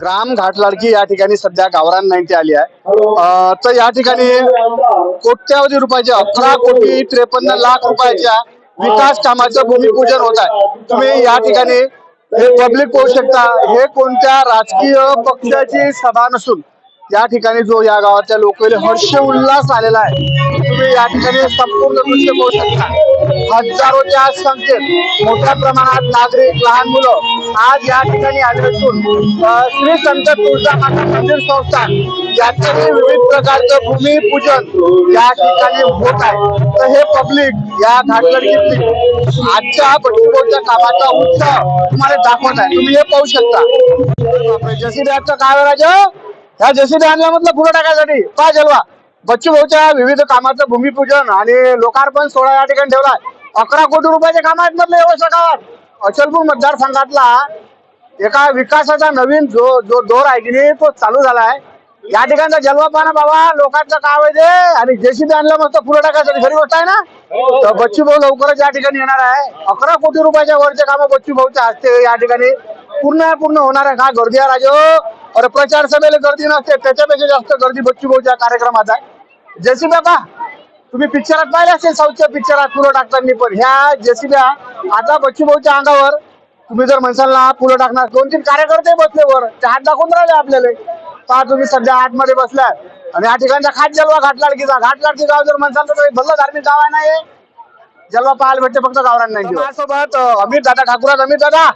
ग्राम घाटलाडकी या ठिकाणी सध्या गावरान नाईन्टी आली आहे. तर या ठिकाणी कोट्यावधी रुपयाच्या अकरा कोटी त्रेपन्न लाख रुपयाच्या विकास कामाचं भूमिपूजन होत आहे. तुम्ही या ठिकाणी हे पब्लिक पाहू शकता. हे कोणत्या राजकीय पक्षाची सभा नसून या ठिकाणी जो या गावातल्या लोकांना हर्ष उल्हास आलेला आहे. तुम्ही या ठिकाणी संपूर्ण दृश्य पाहू शकता. हजारोच्या संख्येत मोठ्या प्रमाणात नागरिक लहान मुलं आज या ठिकाणी आले असून श्री संत तुळजा माता मंदिर संस्थान याच्याही विविध प्रकारचं भूमिपूजन या ठिकाणी होत आहे. तर हे पब्लिक या घाटलडकीतली आजच्या बटुकोच्या कामाचा उत्साह तुम्हाला दाखवत आहे. तुम्ही हे पाहू शकता. जसीडॅटचं काय राजा? ह्या जेसीबी आणल्यामधलं पुढे टाकायसाठी. पाय जलवा. बच्चू भाऊच्या विविध कामाचं भूमिपूजन आणि लोकार्पण सोहळा या ठिकाणी ठेवलाय अकरा कोटी रुपयाचे काम आहेत म्हटलं हो एवढ्या गावात अचलपूर मतदारसंघातला एका विकासाचा नवीन जो जो दौर आहे की नाही तो चालू झालाय. या ठिकाणचा जलवा पाना बाबा लोकांचं काम आहे ते. आणि जेसीबी आणलं मस्त पुढे टाकायसाठी खरी गोष्ट आहे ना? तर बच्चू भाऊ लवकरच या ठिकाणी येणार आहे. अकरा कोटी रुपयाच्या वरचे काम बच्चू भाऊच्या हस्ते या ठिकाणी पूर्ण पूर्ण होणार आहे. का गर्दी आहे राजो. अरे प्रचार सभेला गर्दी नसते. त्याच्यापेक्षा जास्त गर्दी बच्चू भाऊच्या कार्यक्रमात आहे. जेसीबी का? तुम्ही पिक्चरात पाहिले असेल साऊथच्या पिक्चरात पुलं टाकताना पण. ह्या जेसीब्या आता बच्चू भाऊच्या अंगावर तुम्ही जर म्हणसाल ना पुढे टाकणार दोन तीन कार्यकर्ते बसले वर. ते हात दाखवून राहिले आपल्याला. पहा तुम्ही सध्या आतमध्ये बसलाय. आणि या ठिकाणचा खाट जलवा घाटलाडकीचा घाटलाडकी गाव जर म्हणसाल तर भल्ल धार्मिक गाव आहे नाही जलवा पाहायला भेटते फक्त गावरान नाही. माझ्यासोबत अमित दादा ठाकूरात अमित दादा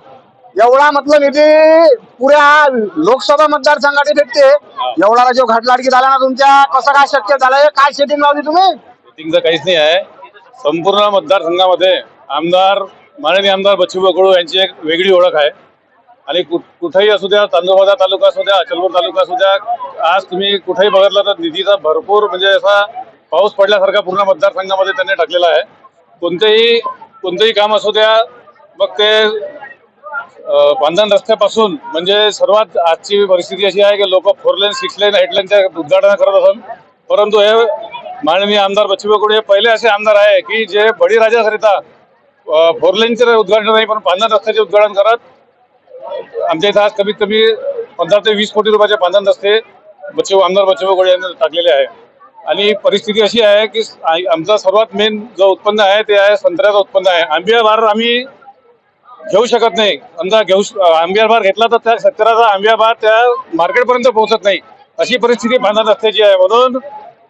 एवढा म्हटलं निधी पुऱ्या लोकसभा मतदारसंघाची भेटते. एवढा जो घाटलाडकी झाला ना तुमच्या कसं काय शक्य झालंय काय सेटिंग लावली तुम्ही? मिटिंगचं काहीच नाही आहे. संपूर्ण मतदारसंघामध्ये आमदार माननीय आमदार बच्चूभाऊ कडू यांची एक वेगळी ओळख आहे. आणि कुठ कुठेही असू द्या तांदूळबाजार तालुका असू द्या अचलपूर तालुका असू द्या आज तुम्ही कुठेही बघितलं तर निधीचा भरपूर म्हणजे असा पाऊस पडल्यासारखा पूर्ण मतदारसंघामध्ये त्यांनी टाकलेला आहे. कोणतेही कोणतेही काम असू द्या मग ते बांधण रस्त्यापासून म्हणजे सर्वात आजची परिस्थिती अशी आहे की लोक four lane six lane eight लेनच्या उद्घाटन करत असून. परंतु हे माननीय आमदार बच्चूभाऊ हे पहिले असे आमदार आहे की जे बळीराजाकरिता फोर लेनचे उद्घाटन नाही पण पांधन रस्त्याचे उद्घाटन करत आमच्या इथं आज कमीत कमी पंधरा ते वीस कोटी रुपयाचे पांधन रस्ते बच्चू आमदार बच्चूभाऊ कडू यांनी टाकलेले आहे. आणि परिस्थिती अशी आहे की आमचा सर्वात मेन जो उत्पन्न आहे ते आहे संत्र्याचं उत्पन्न आहे. आंबिया भार आम्ही घेऊ शकत नाही. समजा घेऊ आंबिया भार घेतला तर त्या शेतकऱ्याचा आंबिया भार त्या मार्केटपर्यंत पोहोचत नाही. अशी परिस्थिती बांधत रस्त्याची आहे म्हणून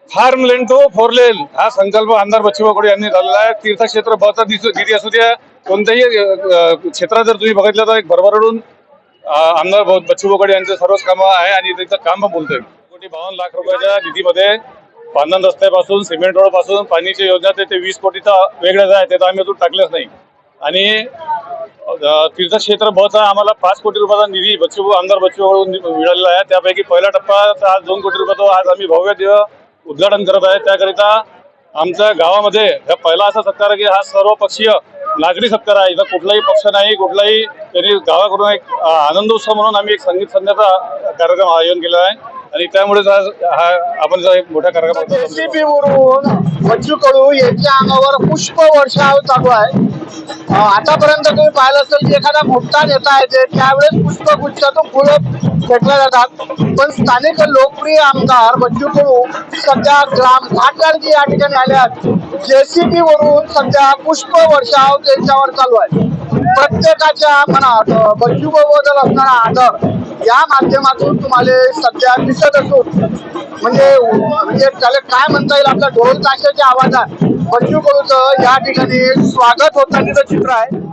form lane to four lane. हा संकल्प आमदार बच्चूभाऊ कडू यांनी झालेला आहे. तीर्थक्षेत्र बहुता निधी असू द्या. कोणत्याही क्षेत्रात जर तुम्ही बघितलं तर एक भरभरडून आमदार भाऊ बच्चूभाऊ कडू यांचे सर्वच कामं आहे आणि त्यांचं काम बोलतोय. कोटी बावन्न लाख रुपयाच्या निधीमध्ये बांधण रस्त्यापासून सिमेंट रोडपासून पाणीची योजना ते ते वीस कोटीचा वेगळंच आहे. ते तर आम्ही अजून टाकलेच नाही. आणि तीर्थक्षेत्र बहचा आम्हाला पाच कोटी रुपयाचा निधी बच्चू आमदार बच्चू कडून मिळालेला आहे. त्यापैकी पहिला टप्पा आज दोन कोटी रुपयाचा आज आम्ही भव्य दिव उद्घाटन करत आहे त्याकरिता आमच्या गावामध्ये हा पहिला असा सत्कार आहे की हा सर्व पक्षीय नागरी सत्कार आहे. इथं कुठलाही पक्ष नाही कुठलाही त्यांनी गावाकडून एक आनंद आनंदोत्सव म्हणून आम्ही एक संगीत संध्याचा कार्यक्रम आयोजन केला आहे. आणि त्यामुळेच आज हा आपण जो एक मोठा कार्यक्रम जेसीबी वरून बच्चू कडू यांच्या अंगावर पुष्प वर्षाव चालू आहे. आतापर्यंत तुम्ही पाहिलं असेल की एखादा मोठा नेता येते त्यावेळेस पुष्पगुच्छातून फुलं फेकल्या जातात. पण स्थानिक लोकप्रिय आमदार बच्चू कडू सध्या ग्राम घाटगाडगी या ठिकाणी आले आहेत. जेसीबी वरून सध्या पुष्प वर्षाव त्यांच्यावर चालू आहे. प्रत्येकाच्या मनात बच्चू बद्दल असणारा आदर या माध्यमातून तुम्हाला सध्या दिसत असून म्हणजे म्हणजे त्याला काय म्हणता येईल? आपल्या ढोल ताशाच्या आवाजात बच्चू कडूचं या ठिकाणी स्वागत होतानीचं चित्र आहे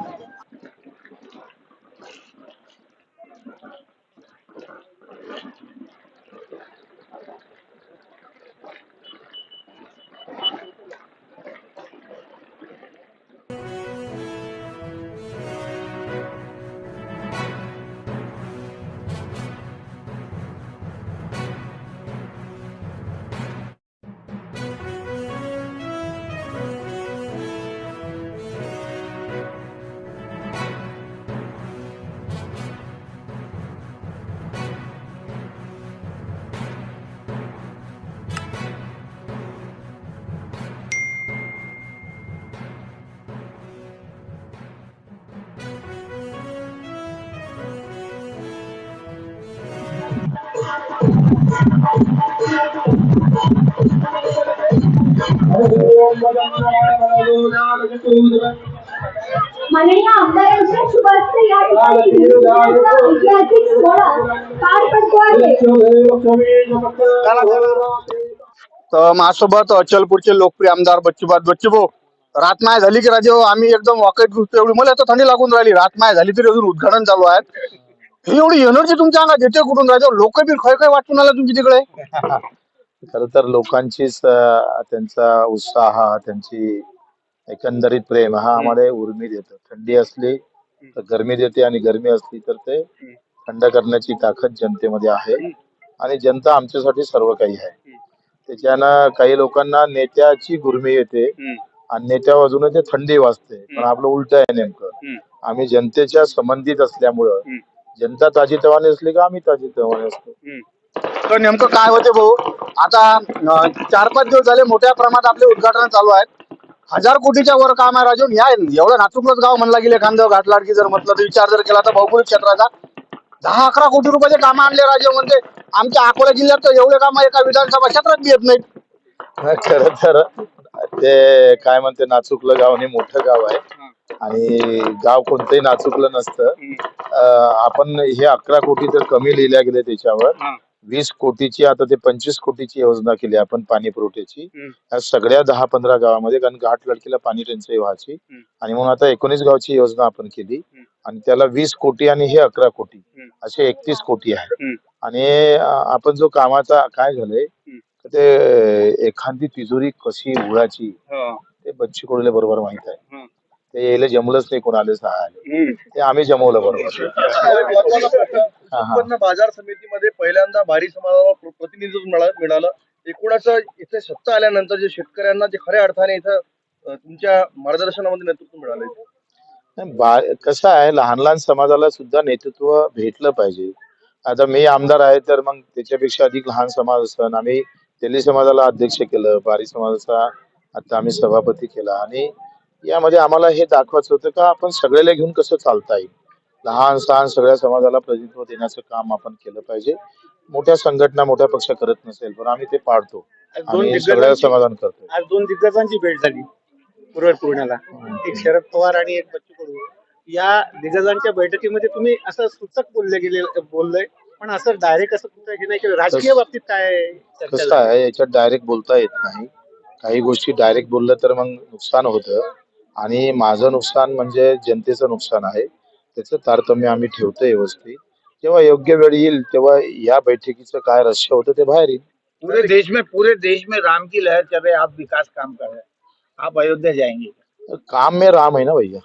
माननीय आमदारांच्या शुभ या ठिकाणी पार पडतो आहे. तर माझ्यासोबत अचलपूरचे लोकप्रिय आमदार बच्चूबाद बच्चूभाऊ. रातमाय झाली की राजे हो, आम्ही एकदम वाकईत घुसतो एवढी मला तर थंडी लागून राहिली. रात रातमाय झाली तरी अजून उद्घाटन चालू आहे. ही एवढी एनर्जी तुमच्या अंगात येते कुठून राजे हो? लोक बी खय खय वाटून आला तुमची तिकडे. खर तर लोकांचीच त्यांचा उत्साह त्यांची एकंदरीत प्रेम हा आम्हाला उर्मी देतो. थंडी असली तर गरमी देते आणि गरमी असली तर ते थंड करण्याची ताकद जनतेमध्ये आहे आणि जनता आमच्यासाठी सर्व काही आहे. त्याच्यानं काही लोकांना नेत्याची गुरमी येते आणि नेत्या बाजूने ते थंडी वाजते. पण आपलं उलट आहे नेमकं. आम्ही जनतेच्या संबंधित असल्यामुळं जनता ताजी तवानी असली का आम्ही ताजी तवानी असतो तर नेमकं काय होते भाऊ? आता चार पाच दिवस झाले मोठ्या प्रमाणात आपले उद्घाटन चालू आहेत. हजार कोटीच्या वर काम आहे राजून या एवढं नाचुकलंच गाव म्हणला गेले खांदव घाटलाडकी जर म्हटलं तर विचार जर केला तर भौगोलिक क्षेत्राचा. दहा अकरा कोटी रुपयाचे काम आणले राजे म्हणजे आमच्या अकोला जिल्ह्यात तर एवढे काम एका विधानसभा क्षेत्रात येत नाहीत. खर तर ते काय म्हणते नाचुकलं गाव हे मोठं गाव आहे. आणि गाव कोणतंही नाचुकलं नसतं. आपण हे अकरा कोटी तर कमी लिहिल्या गेले त्याच्यावर. वीस कोटीची आता ते पंचवीस कोटीची योजना केली आपण पाणी पुरवठ्याची. या सगळ्या दहा पंधरा गावामध्ये कारण घाट लडकीला पाणी टंचाई व्हायची. आणि म्हणून आता एकोणीस गावची योजना आपण केली. आणि त्याला वीस कोटी आणि हे अकरा कोटी असे एकतीस कोटी आहे आणि आपण जो कामाचा काय झालंय तर ते एखादी तिजोरी कशी उघडायची ते बच्ची कोडले बरोबर माहीत आहे. ते यायला जमलंच नाही कोणाला सहायला ते आम्ही जमवलं बरोबर. हा, हा. उत्पन्न बाजार समितीमध्ये पहिल्यांदा भारी समाजाला प्र- प्रतिनिधित्व मिळा- मिळालं. एकूणच इथे सत्ता आल्यानंतर जे शेतकऱ्यांना जे खऱ्या अर्थाने इथं तुमच्या मार्गदर्शनामध्ये नेतृत्व मिळालं कसं आहे लहान लहान समाजाला सुद्धा नेतृत्व भेटलं पाहिजे. आता मी आमदार आहे तर मग त्याच्यापेक्षा अधिक लहान समाज असन आम्ही तेली समाजाला अध्यक्ष केलं बारी समाजाचा आता आम्ही सभापती केला. आणि यामध्ये आम्हाला हे दाखवायचं होतं का आपण सगळ्याला घेऊन कसं चालता येईल? लहान सहान सगळ्या समाजाला प्रतिनिधित्व देण्याचं काम आपण केलं पाहिजे. मोठ्या संघटना मोठ्या पक्ष करत नसेल पण आम्ही ते पाडतो. आज दोन आणि सगळ्या दिग्गजांची समाधान करतो आज दोन दिग्गजांची भेट झाली पूर्व पूर्णाला. एक शरद पवार आणि एक बच्चू कडू. या दिग्गजांच्या बैठकीमध्ये तुम्ही असं सूचक बोलले गेले बोललंय पण असं डायरेक्ट असं कुठं हे नाही केलं. राजकीय बाबतीत काय चर्चा कसं झाली? आहे याच्यात डायरेक्ट बोलता येत नाही. काही गोष्टी डायरेक्ट बोललं तर मग नुकसान होतं. आणि माझं नुकसान म्हणजे जनतेचं नुकसान आहे. त्याचं तारतम्य आम्ही ठेवतो व्यवस्थित. जेव्हा योग्य वेळ येईल तेव्हा या बैठकीचं काय रहस्य होतं ते बाहेर येईल. पूरे देश में पूरे देश में राम की लहर चल रही है आप विकास काम कर रहे हैं। आप अयोध्या जाएँगे। काम में राम है ना भैया?